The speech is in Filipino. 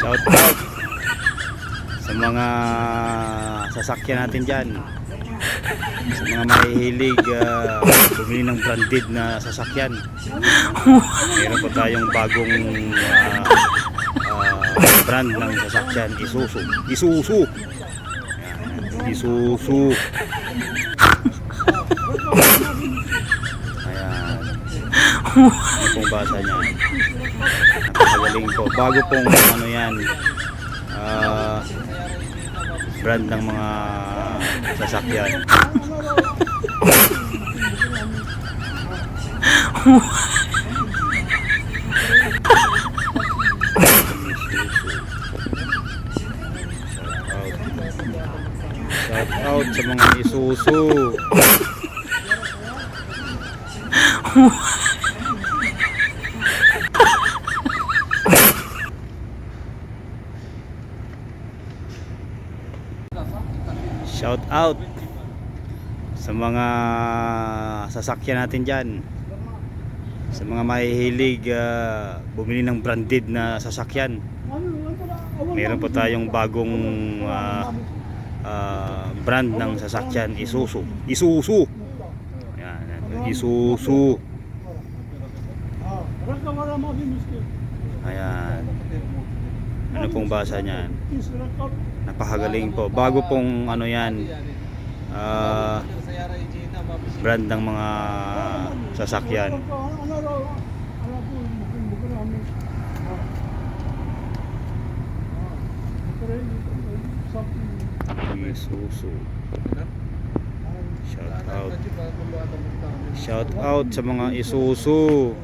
Shout out sa mga sasakyan natin dyan. Sa mga mahihilig ah, bumili ng branded na sasakyan. Meron pa tayong bagong ah, ah, brand ng sasakyan, Isuzu. Isuzu. Isuzu. Ayan. Ano pong basa niya? Napakagaling po. Bago pong ano yan, ah, brand ng mga sasakyan. Out sa mga Isuzu. Shout out sa mga sasakyan natin dyan. Sa mga mahihilig ah, bumili ng branded na sasakyan. Meron po tayong bagong ah, ah, brand ng sasakyan, Isuzu. Isuzu. Yan. Isuzu. Ayan. Ano pong basa niyan? Napakagaling po. Bago pong ano yan, ah, brand ng mga sasakyan. Isuzu. Shout out. Shout out sa mga Isuzu.